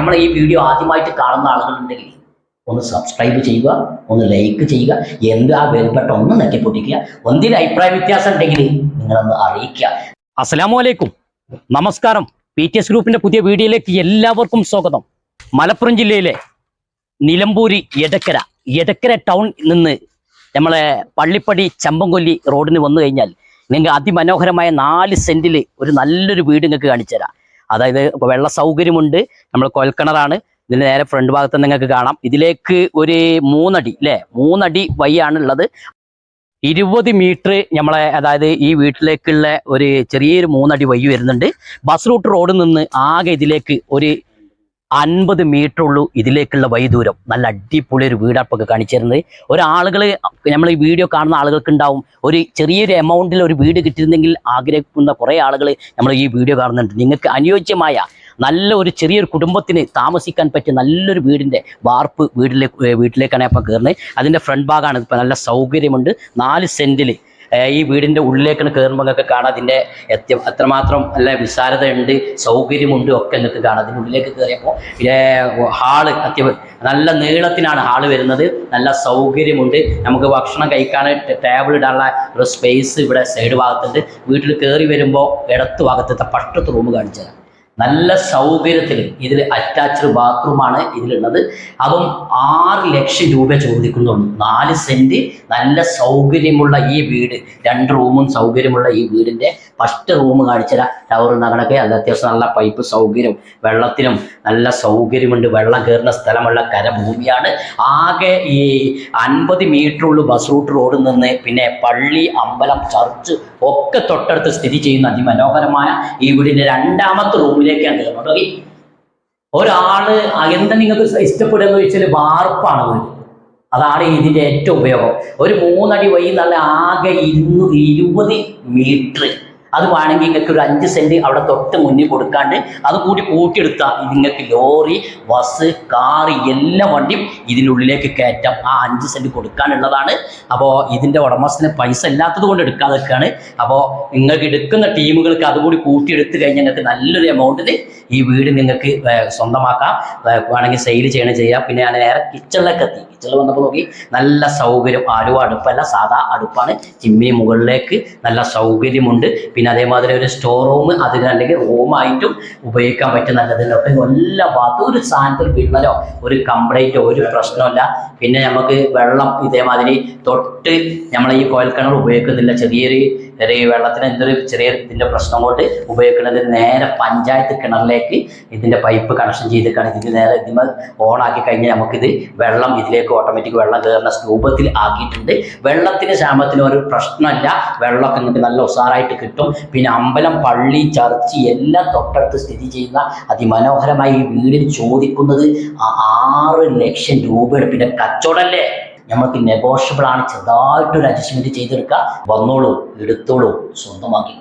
നമ്മൾ ഈ വീഡിയോ ആദ്യമായിട്ട് കാണുന്ന ആളുകളുണ്ടെങ്കിൽ ഒന്ന് സബ്സ്ക്രൈബ് ചെയ്യുക ഒന്ന് ലൈക്ക് ചെയ്യുക എന്ത് ആ ബെൽബട്ടൺ ഒന്ന് നെറ്റിപ്പൊട്ടിക്കുക ഒന്നിന് അഭിപ്രായ വ്യത്യാസം ഉണ്ടെങ്കിൽ നിങ്ങളൊന്ന് അറിയിക്കുക. അസ്സലാമു അലൈക്കും നമസ്കാരം. പി ടി എസ് ഗ്രൂപ്പിന്റെ പുതിയ വീഡിയോയിലേക്ക് എല്ലാവർക്കും സ്വാഗതം. മലപ്പുറം ജില്ലയിലെ നിലമ്പൂരി എടക്കര. എടക്കര ടൗൺ നിന്ന് നമ്മളെ പള്ളിപ്പടി ചമ്പംകൊല്ലി റോഡിന് വന്നു കഴിഞ്ഞാൽ നിങ്ങൾക്ക് അതിമനോഹരമായ നാല് സെന്റിൽ ഒരു നല്ലൊരു വീട് നിങ്ങൾക്ക് കാണിച്ചു തരാം അതായത് വെള്ള സൗകര്യമുണ്ട്. നമ്മൾ കൊൽക്കിണറാണ്. ഇതിന് നേരെ ഫ്രണ്ട് ഭാഗത്ത് നിങ്ങൾക്ക് കാണാം. ഇതിലേക്ക് ഒരു മൂന്നടി അല്ലേ മൂന്നടി ഉള്ളത്. ഇരുപത് മീറ്റർ നമ്മളെ അതായത് ഈ വീട്ടിലേക്കുള്ള ഒരു ചെറിയൊരു മൂന്നടി വഴി വരുന്നുണ്ട്. ബസ് റൂട്ട് റോഡിൽ നിന്ന് ആകെ ഇതിലേക്ക് ഒരു അൻപത് മീറ്റർ ഉള്ളൂ ഇതിലേക്കുള്ള വൈദൂരം ദൂരം. നല്ല അടിപൊളി ഒരു വീടപ്പൊക്കെ കാണിച്ചു തരുന്നത് ഒരാളുകൾ നമ്മൾ ഈ വീഡിയോ കാണുന്ന ആളുകൾക്ക് ഉണ്ടാവും. ഒരു ചെറിയൊരു എമൗണ്ടിൽ ഒരു വീട് കിട്ടിയിരുന്നെങ്കിൽ ആഗ്രഹിക്കുന്ന കുറേ ആളുകൾ നമ്മൾ ഈ വീഡിയോ കാണുന്നുണ്ട്. നിങ്ങൾക്ക് അനുയോജ്യമായ നല്ല ഒരു ചെറിയൊരു കുടുംബത്തിന് താമസിക്കാൻ പറ്റിയ നല്ലൊരു വീടിന്റെ വാർപ്പ് വീട്ടിലേക്ക് വീട്ടിലേക്കാണ് ഇപ്പം കയറുന്നത് അതിന്റെ ഫ്രണ്ട് ഭാഗമാണ് ഇപ്പം നല്ല സൗകര്യമുണ്ട്. നാല് സെന്റിൽ ഈ വീടിന്റെ ഉള്ളിലേക്കാണ് കയറുമ്പോൾ നിങ്ങൾക്ക് കാണാം. അതിന്റെ എത്ര എത്രമാത്രം നല്ല വിശാലതയുണ്ട് സൗകര്യമുണ്ട് ഒക്കെ നിങ്ങൾക്ക് കാണാം. അതിന്റെ ഉള്ളിലേക്ക് കയറിയപ്പോൾ പിന്നെ ഹാൾ അത്യ നല്ല നീളത്തിനാണ് ഹാൾ വരുന്നത്. നല്ല സൗകര്യമുണ്ട്. നമുക്ക് ഭക്ഷണം കഴിക്കാൻ ടേബിൾ ഇടാനുള്ള ഒരു സ്പേസ് ഇവിടെ സൈഡ് ഭാഗത്തുണ്ട്. വീട്ടിൽ കയറി വരുമ്പോൾ ഇടത്ത് ഭാഗത്തത്തെ പട്ടത്ത് റൂം കാണിച്ചു തരാം നല്ല സൗകര്യത്തിൽ ഇതിൽ അറ്റാച്ച്ഡ് ബാത്റൂമാണ് ഇതിലുള്ളത്. അതും ആറ് ലക്ഷം രൂപ ചോദിക്കുന്നുണ്ട്. നാല് സെന്റ് നല്ല സൗകര്യമുള്ള ഈ വീട്. രണ്ട് റൂമും സൗകര്യമുള്ള ഈ വീടിന്റെ ഫസ്റ്റ് റൂം കാണിച്ചാൽ ടവർ നഗണക്കെ അത് അത്യാവശ്യം നല്ല പൈപ്പ് സൗകര്യം വെള്ളത്തിനും നല്ല സൗകര്യമുണ്ട്. വെള്ളം കയറുന്ന സ്ഥലമുള്ള കരഭൂമിയാണ്. ആകെ ഈ അൻപത് മീറ്റർ ഉള്ളു ബസ് റൂട്ട് റോഡിൽ നിന്ന് പിന്നെ പള്ളി അമ്പലം ചർച്ച് ഒക്കെ തൊട്ടടുത്ത് സ്ഥിതി ചെയ്യുന്ന അതിമനോഹരമായ ഈ വീടിന്റെ രണ്ടാമത്തെ റൂമിലേക്കാണ് കയറുന്നത് ഓക്കേ? ഒരാൾ എന്താ നിങ്ങൾക്ക് ഇഷ്ടപ്പെടുക വെച്ചാൽ വാർപ്പാണ് അതാണ് ഇതിന്റെ ഏറ്റവും ഉപയോഗം. ഒരു മൂന്നടി വഴി നല്ല ആകെ ഇരുന്നു ഇരുപത് മീറ്റർ അത് വേണമെങ്കിൽ നിങ്ങൾക്ക് ഒരു അഞ്ച് സെന്റ് അവിടെ തൊട്ട് മുന്നിൽ കൊടുക്കാണ്ട് അത് കൂടി കൂട്ടിയെടുത്താൽ നിങ്ങൾക്ക് ലോറി ബസ് കാറ് എല്ലാ വണ്ടിയും ഇതിനുള്ളിലേക്ക് കയറ്റാം. ആ അഞ്ച് സെന്റ് കൊടുക്കാനുള്ളതാണ്. അപ്പോൾ ഇതിന്റെ ഉടമസ്ഥന് പൈസ ഇല്ലാത്തത് കൊണ്ട് എടുക്കാതൊക്കെയാണ് അപ്പോൾ നിങ്ങൾക്ക് എടുക്കുന്ന ടീമുകൾക്ക് അതുകൂടി കൂട്ടിയെടുത്ത് കഴിഞ്ഞാൽ നിങ്ങൾക്ക് നല്ലൊരു എമൗണ്ടിൽ ഈ വീട് നിങ്ങൾക്ക് സ്വന്തമാക്കാം. വേണമെങ്കിൽ സെയിൽ ചെയ്യണം ചെയ്യാം. പിന്നെ ഞാൻ നേരെ കിച്ചണിലേക്ക് എത്തി. കിച്ചണിൽ വന്നപ്പോൾ നോക്കി നല്ല സൗകര്യം. ആലുവ അടുപ്പല്ല സാധാ അടുപ്പാണ്. ചിമ്മിനി മുകളിലേക്ക് നല്ല സൗകര്യമുണ്ട്. പിന്നെ അതേമാതിരി ഒരു സ്റ്റോർ റൂം അതിന് അല്ലെങ്കിൽ റൂമായിട്ടും ഉപയോഗിക്കാൻ പറ്റും നല്ലതിനൊക്കെ എല്ലാ ഭാഗത്തും ഒരു സാധനത്തിൽ വിള്ളലോ ഒരു കംപ്ലൈന്റോ ഒരു പ്രശ്നമില്ല പിന്നെ നമുക്ക് വെള്ളം ഇതേമാതിരി തൊട്ട് നമ്മൾ ഈ കോയൽക്കിണർ ഉപയോഗിക്കുന്നില്ല. ചെറിയൊരു ചെറിയ വെള്ളത്തിന് എന്തൊരു ചെറിയ ഇതിന്റെ പ്രശ്നം കൊണ്ട് ഉപയോഗിക്കുന്നത് നേരെ പഞ്ചായത്ത് കിണറിലേക്ക് ഇതിന്റെ പൈപ്പ് കണക്ഷൻ ചെയ്തിട്ടാണ് ഇതിന് നേരെ ഇതിമ ഓണാക്കി കഴിഞ്ഞാൽ നമുക്കിത് വെള്ളം ഇതിലേക്ക് ഓട്ടോമാറ്റിക് വെള്ളം കയറുന്ന രൂപത്തിൽ ആക്കിയിട്ടുണ്ട്. വെള്ളത്തിന് ക്ഷാമത്തിന് ഒരു പ്രശ്നമല്ല. വെള്ളമൊക്കെ നിങ്ങൾക്ക് നല്ല ഉസാറായിട്ട് കിട്ടും. പിന്നെ അമ്പലം പള്ളി ചർച്ച് എല്ലാം തൊട്ടടുത്ത് സ്ഥിതി ചെയ്യുന്ന അതിമനോഹരമായി ഈ വീടിന് ചോദിക്കുന്നത് ആറ് ലക്ഷം രൂപയുടെ പിന്നെ കച്ചവടമല്ലേ നമുക്ക് നെഗോഷ്യബിൾ ആണ്. ചെറുതായിട്ടൊരു അഡ്ജസ്റ്റ്മെന്റ് ചെയ്തെടുക്കുക. വന്നോളൂ എടുത്തോളൂ. സ്വന്തമാക്കിക്കോളൂ